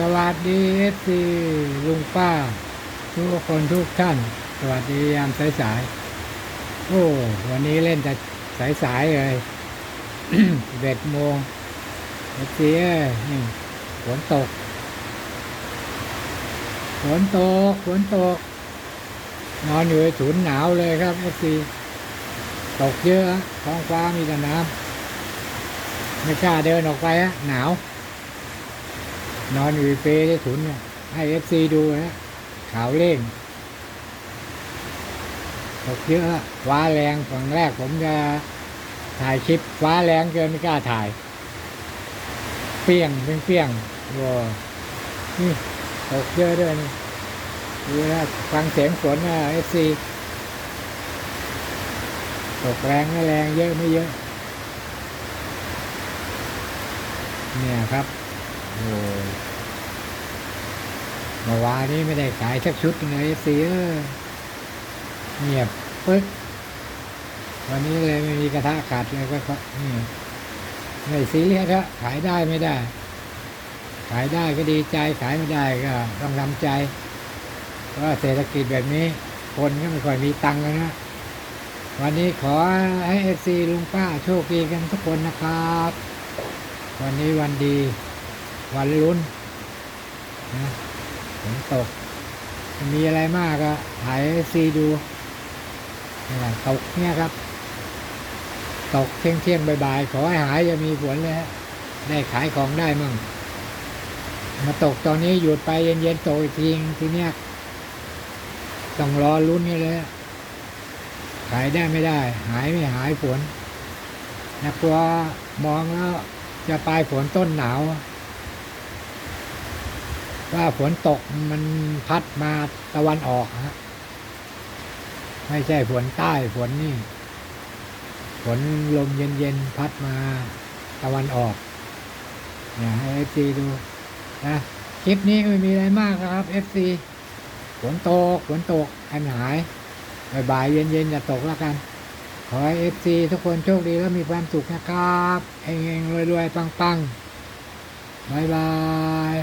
สวัสดีเอฟซีลุงป้า ทุกคนทุกท่าน สวัสดียามสายๆโอ้วันนี้เล่นแต่สายๆเลยเบ็ดโมงเอฟซีเอ้ยนี่ฝนตกฝนตกฝนตก นอนอยู่ในศูนย์หนาวเลยครับเอฟซีตกเยอะท้องฟ้ามีแต่น้ำไม่กล้าเดินออกไปอะหนาว นอนอยู่ในเปรย์ที่ศูนย์เนี่ย ให้เอฟซีดูนะข่าวเร่งตกเยอะฟ้าแรงฝั่งแรกผมจะถ่ายคลิปฟ้าแรงเกินไม่กล้าถ่าย เปรี้ยงเปรี้ยงเปี้ยงว้านี่ตกเยอะด้วยนี่ดูนะฟังเสียงฝนนะเอฟซีตกแรงไม่แรงเยอะไม่เยอะ เนี่ยครับโอ้ เมื่อวานนี้ไม่ได้ขายสักชุดเลยเสียเงียบปึ๊กวันนี้เลยไม่มีกระทะขาดเลยก็นี่ไม่ซีเรียสฮะขายได้ไม่ได้ ขายได้ก็ดีใจขายไม่ได้ก็ต้องทำใจเพราะว่าเศรษฐกิจแบบนี้ คนก็ไม่ค่อยมีตังค์แล้วนะวันนี้ขอให้เอฟซีลุงป้าโชคดีกันทุกคนนะครับ วันนี้วันดี วันลุ้นนะ นตก มีอะไรมากก็ถ่ายซีดูนี่แหละตกเนี่ยครับ ตกเที่ยงเที่ยงบ่ายๆขอให้หายจะมีฝนเลยฮะได้ขายของได้มั่งมาตกตอนนี้หยุดไปเย็นๆตกอีกทีทีเนี้ยต้องรอลุ้นกันเลยขายได้ไม่ได้ หายไม่หายฝนนะกลัวมองแล้วจะปลายฝนต้นหนาว ว่าฝนตกมันพัดมาตะวันออกฮะไม่ใช่ฝนใต้ฝนนี่ ฝนลมเย็นๆพัดมาตะวันออกเนี่ยให้เอฟซีดูนะคลิปนี้ไม่มีอะไรมากนะครับเอฟซีฝนตกฝนตกให้มันหายบ่ายเย็นๆจะตกแล้วกัน ขอให้เอฟซีทุกคนโชคดีและมีความสุขนะครับเฮงๆรวยๆปังๆบายบาย